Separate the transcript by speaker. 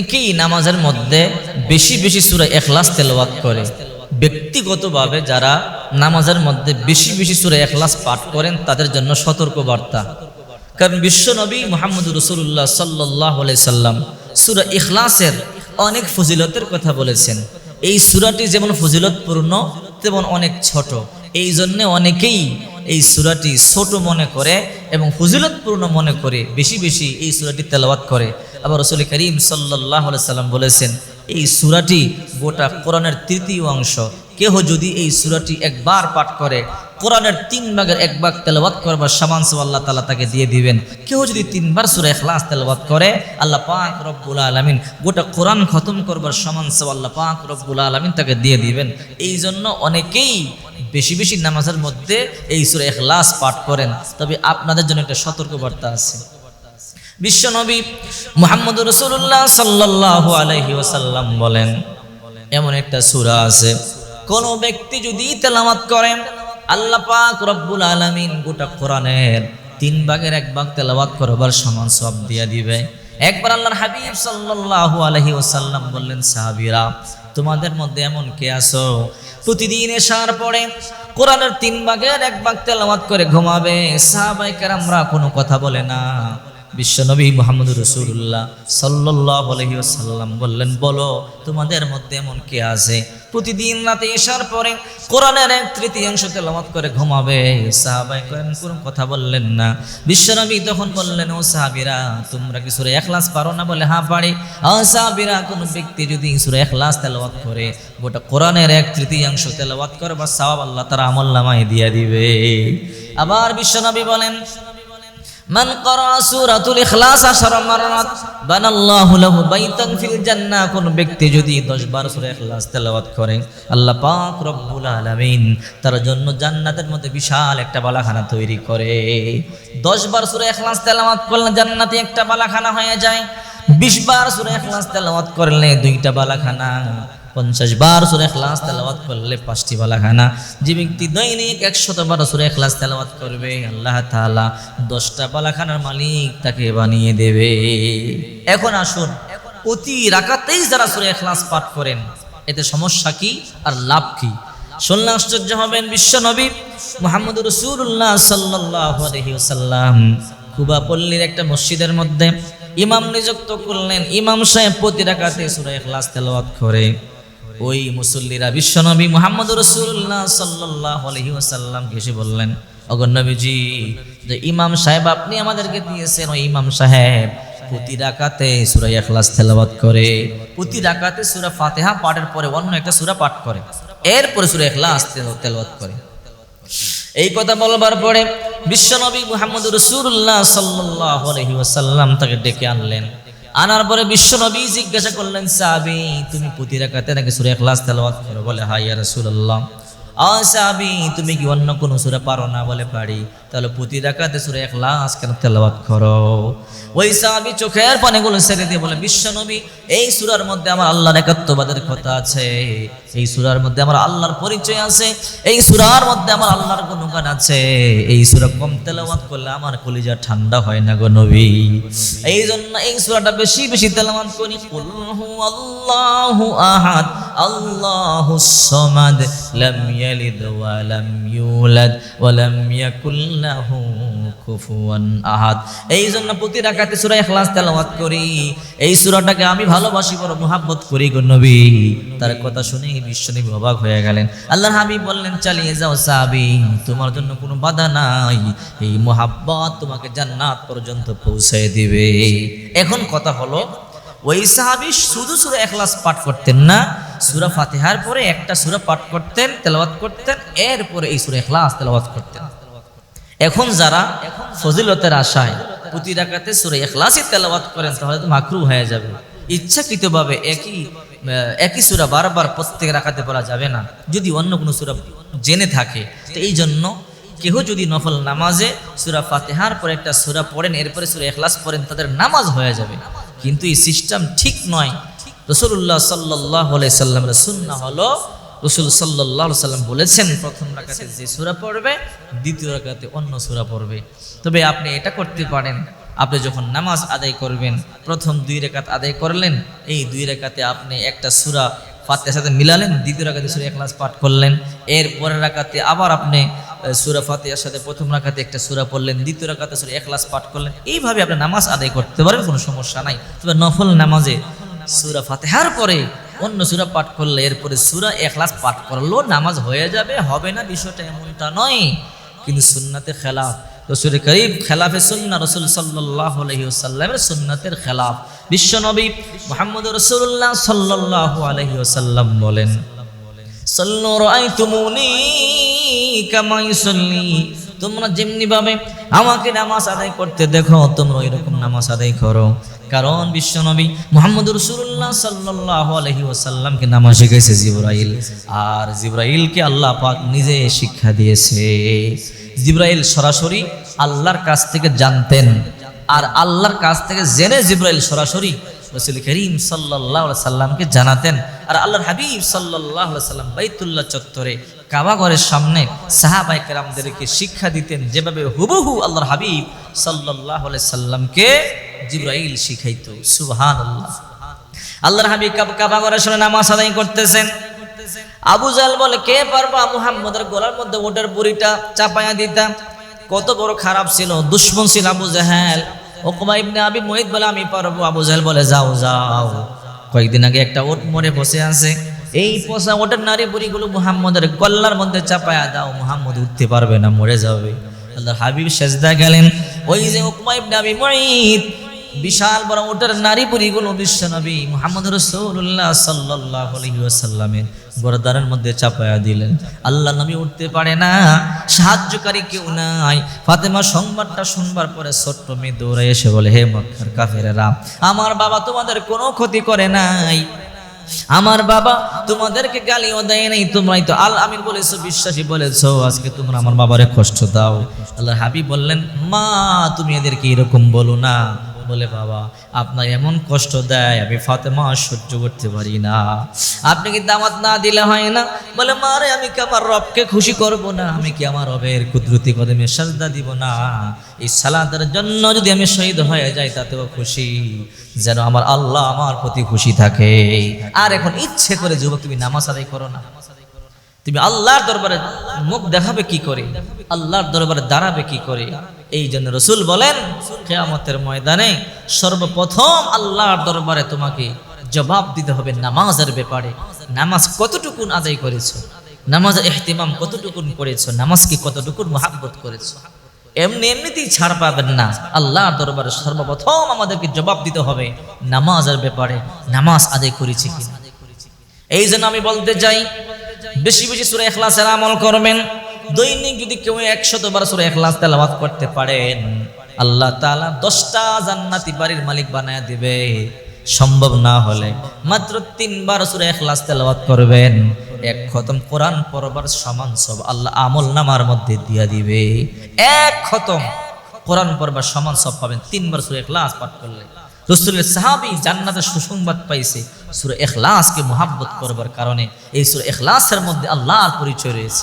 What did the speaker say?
Speaker 1: অনেকেই নামাজের মধ্যে বেশি বেশি সুরা এখলাস তেলাওয়াত করে। ব্যক্তিগতভাবে যারা নামাজের মধ্যে বেশি বেশি সুরা এখলাস পাঠ করেন, তাদের জন্য সতর্ক বার্তা কারণ বিশ্বনবী মোহাম্মদ রসুল্লাহ সাল্লাহ সাল্লাম সুরা ইখলাসের অনেক ফজিলতের কথা বলেছেন। এই সুরাটি যেমন ফজিলতপূর্ণ, তেমন অনেক ছোট। এই জন্যে অনেকেই এই সুরাটি ছোট মনে করে এবং ফজিলতপূর্ণ মনে করে, বেশি বেশি এই সুরাটি তেলাওয়াত করে। আবার রসুল করিম সাল্লাহ সাল্লাম বলেছেন, এই সুরাটি গোটা কোরআনের তৃতীয় অংশ। কেহ যদি এই সুরাটি একবার পাঠ করে, কোরআনের তিন ভাগের এক ভাগ তেলাওয়াত করবার সামান আল্লাহ তালা তাকে দিয়ে দিবেন। কেউ যদি তিনবার সুরা এখলাস তেলাওয়াত করে, আল্লাহ পাক রব্বুল আলমিন গোটা কোরআন খতম করবার সমান আল্লাহ পাক রব্বুল আলমিন তাকে দিয়ে দিবেন। এই জন্য অনেকেই বেশি বেশি নামাজের মধ্যে এই সুরা এখলাস পাঠ করেন। তবে আপনাদের জন্য একটা সতর্কবার্তা আছে। বিশ্বনবী মোহাম্মদ রসুল্লাহ সাল্লাহ আলহি ওসাল্লাম বলেন, এমন একটা সুরা আছে, কোন ব্যক্তি যদি তেলামাত করেন, আল্লাহ পাক রব্বুল আলমিন গোটা কোরআনের তিন ভাগের এক ভাগ তেলাওয়াত করবার সমান সব দিয়া দিবে। একবার আল্লাহর হাবিব সাল্লাল্লাহু আলাইহি ওসাল্লাম বললেন, সাহাবীরা, তোমাদের মধ্যে এমন কে আছো? প্রতিদিন এশার পরে কোরআনের তিন ভাগের এক ভাগ তেলাওয়াত করে ঘুমাবে। সাহাবাই আমরা কোনো কথা বলে না। বিশ্বনবী মোহাম্মদ রসুল্লাহ সাল্লাহ আলহিউসাল্লাম বললেন, বলো, তোমাদের মধ্যে এমন কে আছে? প্রতিদিন রাতে এসার পরে কোরআনের এক তৃতীয়াংশ তেলামত করে ঘুমাবে। সাহাবাই করেন কোনো কথা বললেন না। বিশ্বনবী তখন বললেন, ও সাহাবিরা, তোমরা কি সুরে এখলাস পারো না? বলে হ্যাঁ পারি। আ সাহাবিরা, কোনো ব্যক্তি যদি সুরে এখলাস তেলাওয়াত করে, গোটা কোরআনের এক তৃতীয়াংশ তেলাওয়াত করে, বা সাহাব আল্লাহ তারা আমল নামায় দিয়ে দিবে। আবার বিশ্বনবী বলেন মান করা সূরাতুল ইখলাস 10 মাররাত বানাল্লাহু লাহু বাইতান ফিল জান্নাহ ব্যক্তি যদি 10 বার সূরা ইখলাস তেলাওয়াত করে, আল্লাহ পাক রব্বুল আলামিন তার জন্য জান্নাতের মধ্যে বিশাল একটা বালাখানা তৈরি করে। 10 বার সূরা ইখলাস তেলাওয়াত করলে জান্নাতে একটা বালাখানা হয়ে যায় 20 বার সূরা ইখলাস তেলাওয়াত করলে দুইটা বালাখানা। পঞ্চাশ বার সুরে খ্লাস তেলাওয়াত করলে পাঁচটি বালাখানা যে ব্যক্তি দৈনিক একশত বার সুরে খ্লাস তেলাওয়াত করবে, আল্লাহ তাআলা দশটা বালাখানার মালিক তাকে বানিয়ে দেবে। এখন আসুন প্রতি রাকাতেই যারা সুরে খ্লাস পাঠ করেন, এতে সমস্যা কি আর লাভ কি? শুনলে আশ্চর্য হবেন বিশ্ব নবী মোহাম্মদ রসুল্লাহ সাল্লাহ আলহিউসাল্লাম কুবা পল্লীর একটা মসজিদের মধ্যে ইমাম নিযুক্ত করলেন, ইমাম সাহেব প্রতি রাকাতে সুরা ইখলাস তেলাওয়াত করে। ওই মুসল্লিরা বিশ্বনবী মোহাম্মদ রসুল্লাহ সাল্লাহ আলহি এসে বললেন অগন্নবীজি যে ইমাম সাহেব আপনি আমাদেরকে দিয়েছেন, ওই ইমাম সাহেব প্রতি রাকাতে সুরা ইখলাস তেলাওয়াত করে, প্রতি রাকাতে সুরা ফাতেহা পাঠের পরে অন্য একটা সুরা পাঠ করে, এরপরে সুরা ইখলাস তেল- তেলাওয়াত করে। এই কথা বলবার পরে বিশ্বনবী মুহাম্মদ রসুল্লাহ সাল্লাহ আলহি ওয়াসাল্লাম তাকে ডেকে আনলেন। আনার পরে বিশ্ব নবী জিজ্ঞাসা করলেন সাবি তুমি প্রতি রাখাতে নাকি সুরে ক্লাস তেলাওয়াত করো? বলে হাইয়া ইয়া রাসূলুল্লাহ। আ সাবি তুমি কি অন্য কোনো সুরে পারো না বলে পারি? তাহলে প্রতি রাখাতে সুরে ক্লাস কেন তেলাওয়াত করো? ওই সাহাবি চোখের পানিগুলো সেরে দিয়ে বলে, বিশ্বনবী, এই সুরার মধ্যে আমার আল্লাহর একাত্মবাদের কথা আছে। এই সুরার মধ্যে আমার আল্লাহর পরিচয় আছে। এই সুরার মধ্যে আমার আল্লাহর গুণগান আছে। এই সুরা কম তেলাওয়াত করলে আমার কলিজা ঠান্ডা হয় না গো নবী। এই জন্য এই সুরাটা বেশি বেশি তেলাওয়াত করি। আল্লাহু আহাদ। আল্লাহু এই জন্য তেলাওয়াত করি। এই আমি ভালোবাসি, বড় মুহাব্বত করি গো নবী। তার কথা শুনে বিশ্বনবী অবাক হয়ে গেলেন। আল্লাহর হাবিব বললেন, চালিয়ে যাও সাহাবী তোমার জন্য কোনো বাধা নাই। এই মুহাব্বত তোমাকে জান্নাত পর্যন্ত পৌঁছে দিবে। এখন কথা হলো, ওই সাহাবী শুধু শুধু ইখলাস পাঠ করতেন না সূরা ফাতেহার পরে একটা সূরা পাঠ করতেন, তেলাওয়াত করতেন, এরপরে এই সূরা ইখলাস তেলাওয়াত করতেন। এখন যারা ফজিলতের আশায় প্রতি রাকাতে সুরে এখলাসই তেলাওয়াত করেন, তাহলে তো মাকরু হয়ে যাবে। ইচ্ছাকৃতভাবে একই একই সুরা বারবার প্রত্যেক রাখাতে পারা যাবে না। যদি অন্য কোনো সুরা জেনে থাকে, তো এই জন্য কেহ যদি নফল নামাজে সুরা ফাতেহার পরে একটা সুরা পড়েন, এরপরে সুরা এখলাস পড়েন, তাদের নামাজ হয়ে যাবে। কিন্তু এই সিস্টেম ঠিক নয় রসুল্লাহ সাল্লাহ সাল্লামের সুন্না হলো, রসুল সাল্লাহ সাল্লাম বলেছেন, প্রথম রাকাতে যে সুরা পড়বে, দ্বিতীয় রাকাতে অন্য সুরা পড়বে। তবে আপনি এটা করতে পারেন। আপনি যখন নামাজ আদায় করবেন, প্রথম দুই রেখাত আদায় করলেন, এই দুই রেখাতে আপনি একটা সুরা ফাতের সাথে মিলালেন, দ্বিতীয় রাকাতে সুরা এখলাস পাঠ করলেন। এর পরের রাকাতে আবার আপনি সুরা ফাতিহার সাথে প্রথম রাকাতে একটা সুরা পড়লেন, দ্বিতীয় রাকাতে সুরা এখলাস পাঠ করলেন। এইভাবে আপনি নামাজ আদায় করতে পারেন কোনো সমস্যা নাই। তবে নফল নামাজে সুরা ফাতেহার পরে অন্য সুরা পাঠ করলে এরপরে সুরা এখলাস পাঠ করলেও নামাজ হয়ে যাবে, হবে না, বিষয়টা এমনটা নয়। কিন্তু সুন্নাতে খেলাফ, রসুল করিম খেলাফে সুন্না রসুল সাল্লাহ আলহিউসাল্লামের সুন্নাতের খেলাফ। বিশ্বনবী মোহাম্মদ রসুল্লাহ সাল্লাহ আলহিউসাল্লাম বলেন, সল্লু রাআইতুমুনি কামা ইউসাল্লি। তোমরা যেমনি ভাবে আমাকে নামাজ আদায় করতে দেখো, তোমরা এরকম নামাজ আদায় করো। কারণ বিশ্বনবী মোহাম্মদ রসুল্লাহ সাল্লাহ আলহি ওসাল্লামকে নামাজ শিখেছে জিব্রাইল। আর জিব্রাইলকে আল্লাহ পাক নিজে শিক্ষা দিয়েছে। জিব্রাইল সরাসরি আল্লাহর কাছ থেকে জানতেন। আর আল্লাহর কাছ থেকে জেনে জিব্রাইল সরাসরি রসুল করিম সাল্লাহ সাল্লামকে জানাতেন। আর আল্লাহর হাবিব সাল্লাহ সাল্লাম বাইতুল্লাহ চত্বরে কাবাগরের সামনে সাহাবাই কেরামদেরকে শিক্ষা দিতেন যেভাবে হুবহু আল্লাহর হাবিব সাল্লাহ সাল্লামকে জিব্রাইল শিখাইত সুবহান আল্লাহ আল্লাহর হাবিব কাব- কাবাগরের সামনে নামাজ আদায় করতেছেন। আবু জাল বলে, কে পারবা মুহাম্মদের গলার মধ্যে ওটার বুড়িটা চাপায়া দিতাম কত বড় খারাপ ছিল, দুশ্মন ছিল আবু জাহেল। ওকমা ইবনে আবি মহিদ বলে, আমি পারব। আবু জাহেল বলে, যাও যাও। কয়েকদিন আগে একটা ওট মরে বসে আছে। এই পোষা ওটার নারী বুড়িগুলো মুহাম্মদের গল্লার মধ্যে চাপায়া দাও মুহাম্মদ উঠতে পারবে না মরে যাবে। আল্লাহ হাবিব সেজদা গেলেন। ওই যে ওকমা ইবনে আবি মহিদ বিশাল বড় ওটার নারী পরিগুলো বিশ্ব নবী মোহাম্মদ রসুল্লাহ সাল্লাহ আলহিউসাল্লামের গরদারের মধ্যে চাপায়া দিলেন। আল্লাহ নবী উঠতে পারে না সাহায্যকারী কেউ নাই। ফাতেমা সংবাদটা শুনবার পরে ছোট্ট মেয়ে দৌড়ে এসে বলে হে মক্কার কাফেরেরা আমার বাবা তোমাদের কোনো ক্ষতি করে নাই। আমার বাবা তোমাদেরকে গালিও দেয় নাই, তোমরাই তো আল আমি বলেছ, বিশ্বাসী বলেছ, আজকে তোমরা আমার বাবারে কষ্ট দাও। আল্লাহ হাবি বললেন, মা, তুমি এদেরকে এরকম বলো না। বলে, বাবা, আপনার এমন কষ্ট দেয়, আমি ফাতেমা সহ্য করতে পারি না। আপনি কি দামাত না দিলে হয় না। বলে মারে আমি কি আমার রবকে খুশি করব না? আমি কি আমার রবের কুদরতি কদমে সাজদা দিব না? এই সালাদের জন্য যদি আমি শহীদ হয়ে যাই, তাতেও খুশি। যেন আমার আল্লাহ আমার প্রতি খুশি থাকে। আর এখন ইচ্ছে করে, যুবক, তুমি নামাজ আদায় করো না। তুমি আল্লাহর দরবারে মুখ দেখাবে কি করে? আল্লাহর দরবারে দাঁড়াবে কি করে? এই জন্য রসুল বলেন, কেয়ামতের ময়দানে সর্বপ্রথম আল্লাহর দরবারে তোমাকে জবাব দিতে হবে নামাজের ব্যাপারে। নামাজ কতটুকুন আদায় করেছ? নামাজের এহতিমাম কতটুকুন করেছ? নামাজকে কতটুকুন মহাব্বত করেছ? এমনি এমনিতেই ছাড় পাবেন না। আল্লাহর দরবারে সর্বপ্রথম আমাদেরকে জবাব দিতে হবে নামাজের ব্যাপারে। নামাজ আদায় করেছি কিনা? এই জন্য আমি বলতে চাই, বেশি বেশি সুরে এখলাসের আমল করবেন। দৈনিক যদি কেউ একশত বার সুরে এখলাস তেলাওয়াত করতে পারেন, আল্লাহ তাআলা দশটা জান্নাতি বাড়ির মালিক বানায় দিবে। সম্ভব না হলে মাত্র তিনবার সুরে এখলাস তেলাওয়াত করবেন। এক খতম কোরআন পড়বার সমান সব আল্লাহ আমল নামার মধ্যে দিয়া দিবে। এক খতম কোরআন পড়বার সমান সব পাবেন, তিনবার সুরে এখলাস পাঠ করলে। রসুলের সাহাবি জান্নাতের সুসংবাদ পাইছে, সুরে এখলাসকে মোহাব্বত করবার কারণে এই সুরে এখলাসের মধ্যে আল্লাহর পরিচয় রয়েছে।